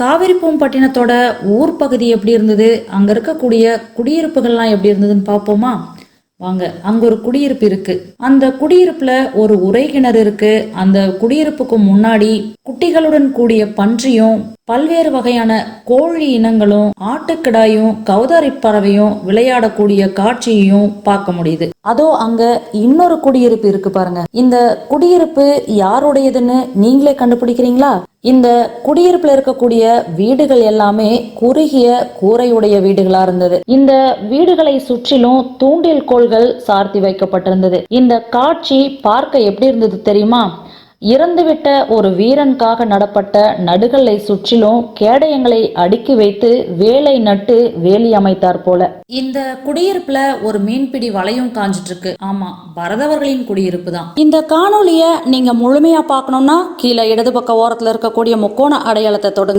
காவிரிப்பூம்பட்டினத்தோட ஊர் பகுதி எப்படி இருந்தது? அங்க இருக்கக்கூடிய குடியிருப்புகள்லாம் எப்படி இருந்ததுன்னு பார்ப்போமா? வாங்க அங்க ஒரு குடியிருப்பு இருக்கு. அந்த குடியிருப்புல ஒரு உரை கிணறு இருக்கு. அந்த குடியிருப்புக்கு முன்னாடி குட்டிகளுடன் கூடிய பன்றியும் பல்வேறு வகையான கோழி இனங்களும் ஆட்டுக்கிடாயும் கௌதாரி பறவையும் விளையாடக்கூடிய காட்சியையும் பார்க்க முடியுது. அதோ அங்க இன்னொரு குடியிருப்பு இருக்கு பாருங்க. இந்த குடியிருப்பு யாருடையதுன்னு நீங்களே கண்டுபிடிக்கிறீங்களா? இந்த குடியிருப்புல இருக்கக்கூடிய வீடுகள் எல்லாமே குறுகிய கூரையுடைய வீடுகளா இருந்தது. இந்த வீடுகளை சுற்றிலும் தூண்டில் கோள்கள் சார்த்தி வைக்கப்பட்டிருந்தது. இந்த காட்சி பார்க்க எப்படி இருந்தது தெரியுமா? இறந்துவிட்ட ஒரு வீரனுக்காக நடப்பட்ட நடுகளை சுற்றிலும் கேடயங்களை அடுக்கி வைத்து வேலை நட்டு வேலி அமைத்தார் போல. இந்த குடியிருப்புல ஒரு மீன்பிடி வலையும் காஞ்சிட்டு இருக்கு ஆமா பரதவர்களின் குடியிருப்பு தான். இந்த காணொளிய நீங்க முழுமையா பார்க்கணும்னா கீழே இடது பக்க ஓரத்துல இருக்கக்கூடிய முக்கோண அடையாளத்தை தொடுங்க.